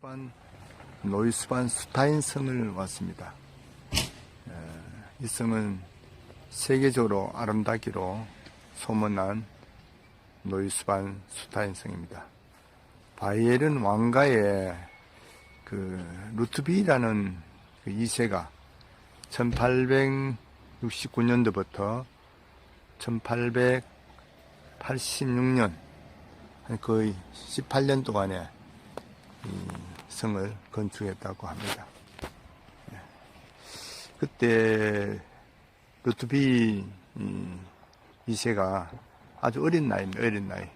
노이스반 노이스반 스타인 성을 왔습니다. 에, 이 성은 세계적으로 아름다기로 소문난 노이스반 스타인 성입니다. 바이에른 왕가의 그 루트비라는 그 2세가 1869년도부터 1886년 거의 18년 동안에 이 성을 건축했다고 합니다. 예. 그때 루트비 이 2세가 아주 어린 나이입니다. 어린 나이.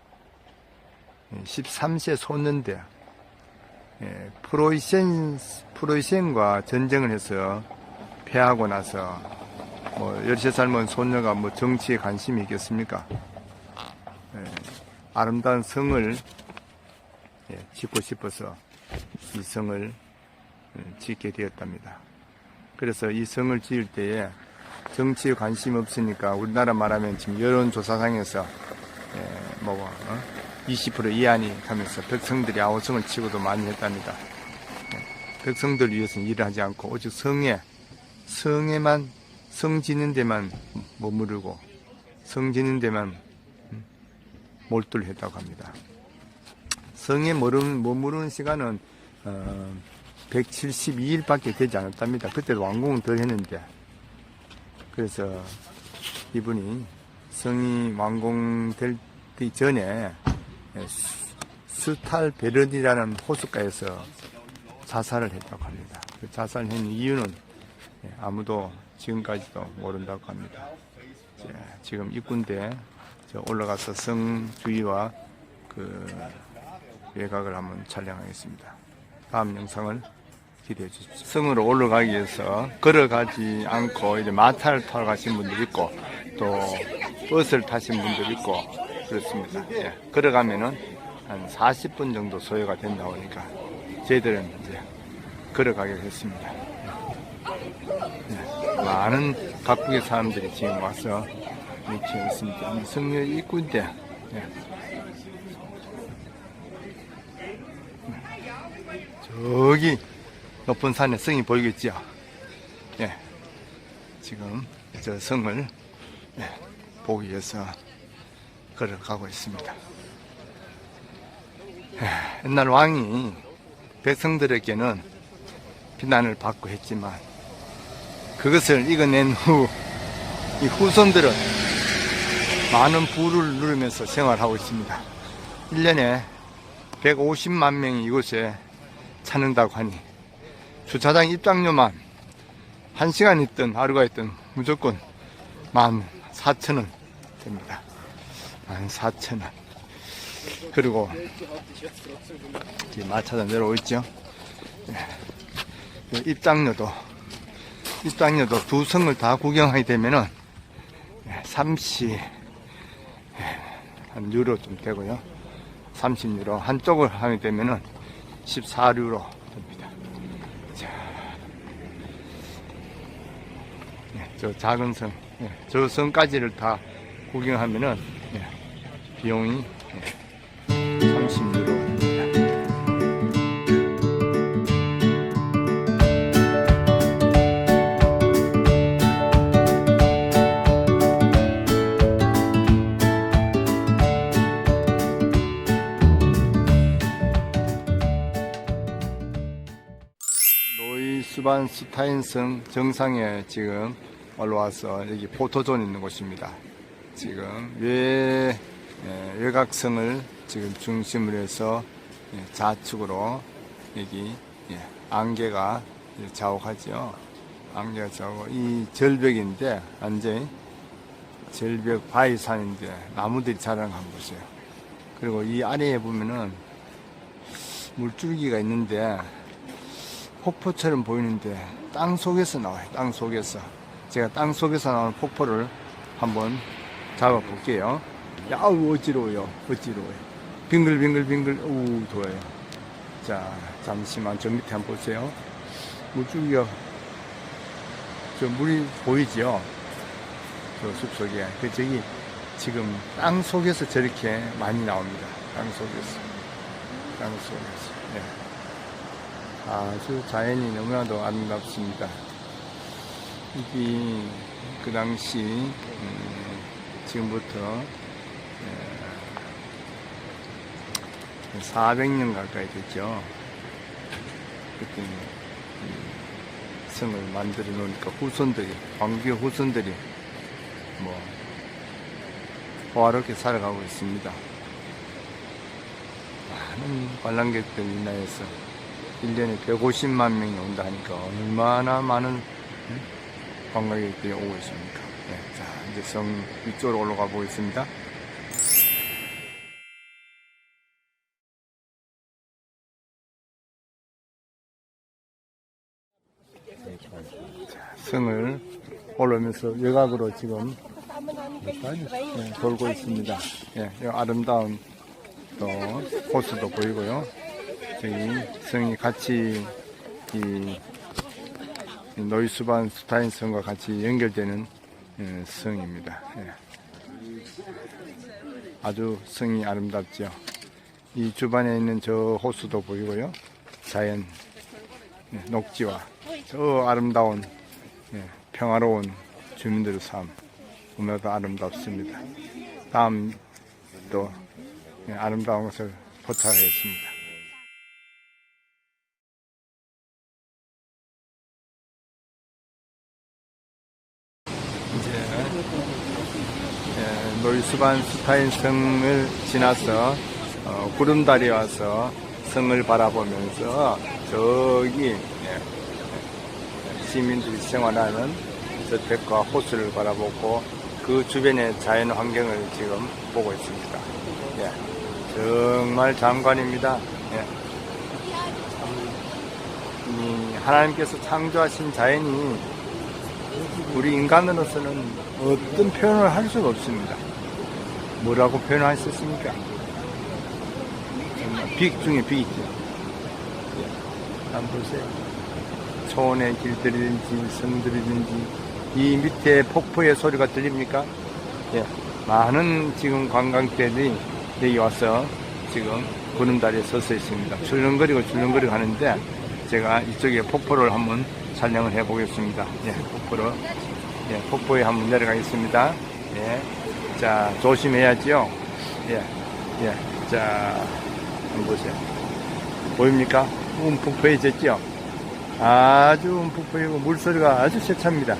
13세 소년대 예, 프로이센 프로이센과 전쟁을 해서 패하고 나서 뭐 13살 먹은 소녀가 뭐 정치에 관심이 있겠습니까? 예, 아름다운 성을 예, 짓고 싶어서 이 성을 음, 짓게 되었답니다. 그래서 이 성을 지을 때에 정치에 관심 없으니까 우리나라 말하면 지금 여론조사상에서 예, 뭐 어? 20% 이하니 하면서 백성들이 아우성을 치고도 많이 했답니다. 예, 백성들 위해서는 일을 하지 않고 오직 성에 성에만 성 짓는 데만 머무르고 성 짓는 데만 음, 몰두를 했다고 합니다. 성에 머무르는, 시간은 어, 172일밖에 되지 않았답니다. 그때도 완공은 덜 했는데 그래서 이분이 성이 완공될 전에 스탈베르디라는 호숫가에서 자살을 했다고 합니다. 그 자살한 이유는 아무도 지금까지도 모른다고 합니다. 이제 지금 입군대 올라가서 성 주위와 그 외곽을 한번 촬영하겠습니다. 다음 영상을 기대해 주십시오. 성으로 올라가기 위해서 걸어가지 않고 이제 마타를 타러 가신 분들 있고 또 버스를 타신 분들 있고 그렇습니다. 예, 걸어가면은 한 40분 정도 소요가 된다 보니까 저희들은 이제 걸어가게 됐습니다. 예, 많은 각국의 사람들이 지금 와서 이렇게 있습니다. 성녀 입구인데 예. 저기 높은 산에 성이 보이겠지요. 예. 지금 저 성을 예, 보기 위해서 걸어가고 있습니다. 예, 옛날 왕이 백성들에게는 비난을 받고 했지만 그것을 이겨낸 후 이 후손들은 많은 부를 누리면서 생활하고 있습니다. 1년에 150만 명이 이곳에 찾는다고 하니 주차장 입장료만 1시간 있든 하루가 있든 무조건 14,000원 됩니다. 14,000원. 그리고 마차도 내려오고 있죠. 예. 입장료도 입장료도 두 성을 다 구경하게 되면은 30, 한 유로 좀 되고요. 30유로. 한쪽을 하게 되면은 14유로 됩니다. 자, 네, 저 작은 성, 네, 저 성까지를 다 구경하면은 네, 비용이 네, 노이스반 스타인성 정상에 지금 올라와서 여기 포토존 있는 곳입니다. 지금 외 예, 외곽성을 지금 중심으로 해서 예, 좌측으로 여기 예, 안개가 자욱하죠. 안개가 자욱. 이 절벽인데 완전히 절벽 바위산인데 나무들이 한번 보세요. 그리고 이 아래에 보면은 물줄기가 있는데 폭포처럼 보이는데 땅 속에서 나와요. 땅 속에서. 제가 땅 속에서 나오는 폭포를 한번 잡아 볼게요. 야우 어지러워요. 어지러워요. 빙글빙글빙글 우 좋아요. 자 잠시만 저 밑에 한번 보세요. 물줄기가 저 물이 보이죠? 저 숲속에. 그 저기 지금 땅 속에서 저렇게 많이 나옵니다. 땅 속에서. 땅 속에서. 네. 아주 자연이 너무나도 아름답습니다. 여기 그 당시 음, 지금부터 400년 가까이 됐죠. 그때 이 성을 만들어 놓으니까 후손들이 광교 후손들이 뭐 호화롭게 살아가고 있습니다. 많은 관람객들 인하여서 1년에 150만 명이 온다 하니까 얼마나 많은 음, 관광객들이 오고 있습니까? 네, 자, 이제 성 위쪽으로 올라가 보겠습니다. 자, 성을 올라오면서 외곽으로 지금 네, 돌고 있습니다. 예, 이 아름다운 또 호수도 보이고요. 저기 성이 같이 이, 이 노이스반 스타인 성과 같이 연결되는 예, 성입니다. 예. 아주 성이 아름답죠. 이 주변에 있는 저 호수도 보이고요. 자연 예, 녹지와 저 아름다운 예, 평화로운 주민들의 삶 너무나도 아름답습니다. 다음 또 예, 아름다운 것을 포착하겠습니다. 예, 노이스반 스타인 성을 지나서 어, 구름다리에 와서 성을 바라보면서 저기 예, 시민들이 생활하는 저택과 호수를 바라보고 그 주변의 자연 환경을 지금 보고 있습니다. 예, 정말 장관입니다. 예. 이 하나님께서 창조하신 자연이 우리 인간으로서는 어떤 표현을 할 수가 없습니다. 뭐라고? 정말 빅 중에 빅이죠. 예. 한번 보세요. 초원의 길들이든지 성들이든지 이 밑에 폭포의 소리가 들립니까? 예. 많은 지금 관광객들이 여기 와서 지금 구름다리에 서서 있습니다. 출렁거리고 출렁거리고 하는데 제가 이쪽에 폭포를 한번 촬영을 해 보겠습니다. 예, 폭포로. 예, 폭포에 한번 내려가겠습니다. 예. 자, 조심해야지요. 예, 예. 자, 한번 보세요. 보입니까? 움푹해졌죠? 아주 움푹해지고 물소리가 아주 세차입니다.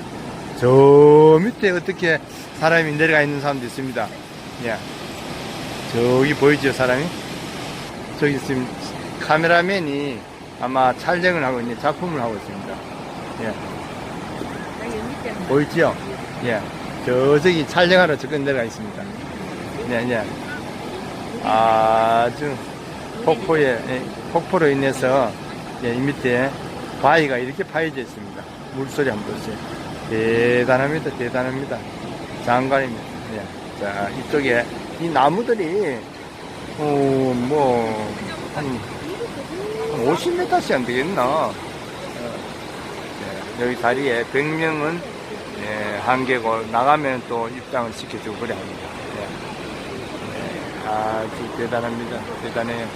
저 밑에 어떻게 사람이 내려가 있는 사람도 있습니다. 예. 저기 보이죠, 사람이? 저기 지금 카메라맨이 아마 촬영을 하고 있는 작품을 하고 있습니다. 예. 보이지요? 예. 저, 저기 촬영하러 저기 내려가 있습니다. 예, 예. 아주 폭포에, 예, 폭포로 인해서 예, 이 밑에 바위가 이렇게 파여져 있습니다. 물소리 한번 보세요. 대단합니다. 대단합니다. 장관입니다. 예. 자, 이쪽에 이 나무들이, 어, 뭐, 한, 한 50m씩 안 되겠나? 어, 예, 여기 다리에 100명은 예, 한계고 나가면 또 입장을 시켜주고 그래 합니다. 예. 예, 아주 대단합니다. 대단해요.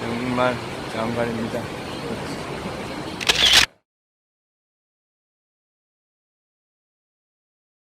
정말 장관입니다.